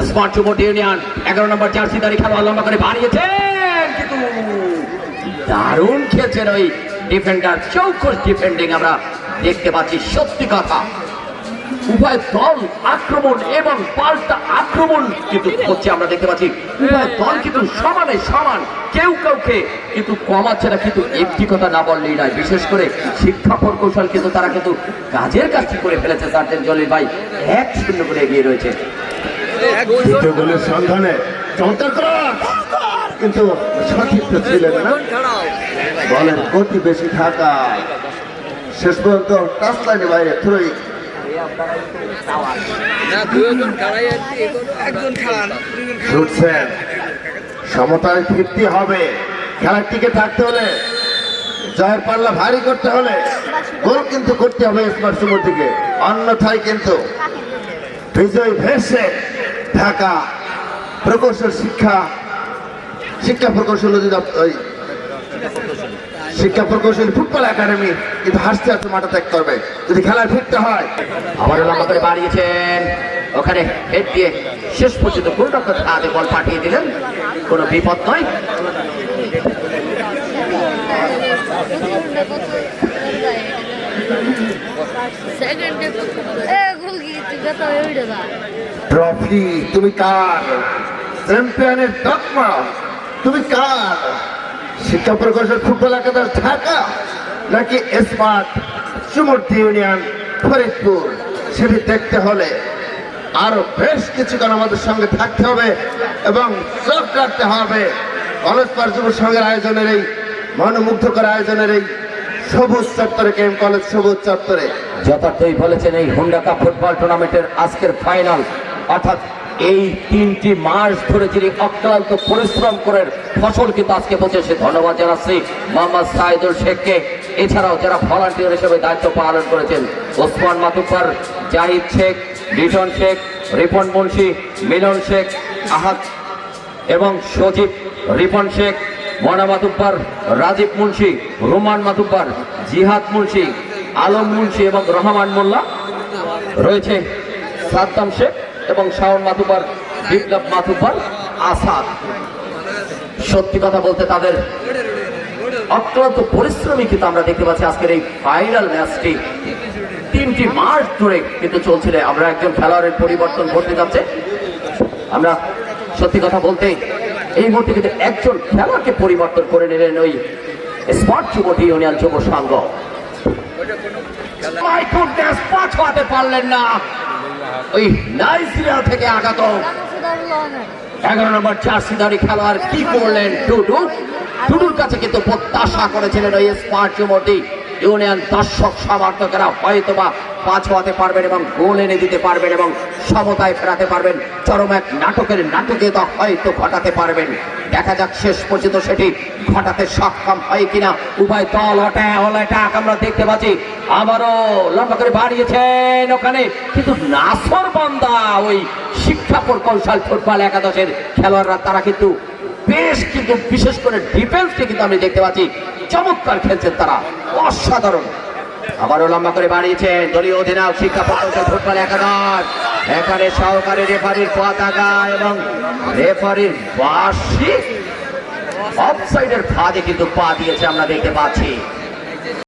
Smart union, এগারো নম্বর jersey দাঁড়ি খেলোয়াড় লম্বা করে বাড়িয়েছেন কিন্তু। দারুণ খেলছেন ওই ডিফেন্ডার চৌকস ডিফেন্ডিং আমরা দেখতে পাচ্ছি, সত্যি কথা। উভয় দল আক্রমণ এবং পাল্টা আক্রমণ কিন্তু হচ্ছে আমরা দেখতে পাচ্ছি। উভয় দল কিন্তু সমানে সমান, কেউ কাউকে কিন্তু কমাচ্ছে না, কিন্তু একটি কথা না বললেই নয়, বিশেষ করে শিক্ষা প্রকৌশল কিন্তু তারা কিন্তু কাজের কাজটি করে ফেলেছে সার্জেন জলিল ভাই, এক শূন্য করে এগিয়ে রয়েছে। দ্বিতীয় গোলের সন্ধানে চমৎকার! কিন্তু সঠিক তো ছিলেন না। বলের গতি বেশি থাকা। শেষ পর্যন্ত টাচ লাইনে বাইরে থ্রোই ছুটছেন সমতায় ফিরতে হবে। খেলার টিকে থাকতে হলে জয়ের পাল্লা ভারী করতে হলে গোল কিন্তু করতে হবে স্মার্ট সুমোর দিকে অন্যথায় কিন্তু বিজয় ভেসে ঢাকা প্রকৌশল শিক্ষা শিক্ষা প্রকৌশল শিক্ষা প্রকৌশল ফুটবল একাডেমি কিন্তু হাসতে হাসতে মাঠে ত্যাগ করবে। যদি খেলায় ফিরতে হয়। আবারও লম্বা করে বাড়িয়েছেন। ওখানে হেড দিয়ে শেষ পর্যন্ত গোলরক্ষক হাতে বল পাঠিয়ে দিলেন। কোনো বিপদ নয়। সেকেন্ডে ট্রফি তুমি কার? চ্যাম্পিয়নের তকমা। তুমি কার? শিক্ষা প্রকৌশল ফুটবল একাদশ ঢাকা নাকি স্মার্ট সুমূর্তি ইউনিয়ন ফরিদপুর? সেটি দেখতে হলে আরও বেশ কিছুক্ষণ আমাদের সঙ্গে থাকতে হবে এবং চোখ রাখতে হবে। কলেজ পার যুব সংঘের আয়োজনের এই মনোমুগ্ধকর আয়োজনের এই সবুজ চত্বরে, কেম কলেজ সবুজ চত্বরে। যথার্থই বলেছেন এই হুন্ডা কাপ ফুটবল টুর্নামেন্টের আজকের ফাইনাল। অর্থাৎ এই তিনটি মাস ধরে যিনি অক্লান্ত পরিশ্রম করে ফসল কিন্তু আজকে পৌঁছেছে ধন্যবাদ জানাচ্ছি মোহাম্মদ সাইদুল শেখকে। এছাড়াও যারা ভলান্টিয়ার হিসেবে দায়িত্ব পালন করেছেন, ওসমান মাতুব্বার, জাহিদ শেখ, লিটন শেখ, রিপন মুন্সি, মিলন শেখ, আহাদ এবং সজীব, রিপন শেখ, মনা মাতুব্বার, রাজীব মুন্সি, রোমান মাতুব্বার, জিহাদ মুন্সি আলম মুন্সি এবং রহমান মোল্লা রয়েছে সাদ্দাম শেখ এবং শাওন মাতুব্বার বিপ্লব মাতুব্বার আসাদ। সত্যি কথা বলতে তাদের অক্লান্ত পরিশ্রমী কিন্তু আমরা দেখতে পাচ্ছি আজকের এই ফাইনাল ম্যাচটি তিনটি মাস ধরে কিন্তু চলছিল, আমরা একজন খেলোয়াড়ের পরিবর্তন ঘটতে যাচ্ছে। আমরা সত্যি কথা বলতে এই মুহূর্তে কিন্তু একজন খেলোয়াড়কে পরিবর্তন করে নিলেন ওই স্মার্ট যুবটি ইউনিয়ন যুব সংঘ। My পাঠাতে পারলেন না। ওই নাইজেরিয়া থেকে আগত। এগারো নম্বর জার্সিদারি খেলোয়াড় কি করলেন? টুডু। টুডুর কাছে কিন্তু প্রত্যাশা করেছিলেন ওই স্মার্ট যুবটি ইউনিয়ন দর্শক, সমর্থকেরা হয়তো বা পাঁচ হতে পারবেন এবং গোল এনে দিতে পারবেন এবং সমতায় ফেরাতে পারবেন। চরম এক নাটকের নাটকীয়তা হয়তো ঘটাতে পারবেন। দেখা যাক শেষ পর্যন্ত সেটি ঘটাতে সক্ষম হয় কিনা। উভয় দল অটা অলাটাক আমরা দেখতে পাচ্ছি। আবারও লম্বা করে বাড়িয়েছেন ওখানে। কিন্তু নাসর বন্দা, ওই শিক্ষা প্রকৌশল ফুটবল একাদশের খেলোয়াড়রা, তারা কিন্তু বেশ কিন্তু বিশেষ করে ডিফেন্সকে কিন্তু আমি দেখতে পাচ্ছি। চমৎকার খেলছেন তারা। অসাধারণ। আবারও লম্বা করে বাড়িয়েছেন দলীয় অধিনায়ক শিক্ষা প্রকৌশল ফুটবল একাদশ। এখানে সহকারী রেফারির পতাকা এবং রেফারির বার্ষিক অফসাইডের ফাঁদে কিন্তু পা দিয়েছে, আমরা দেখতে পাচ্ছি।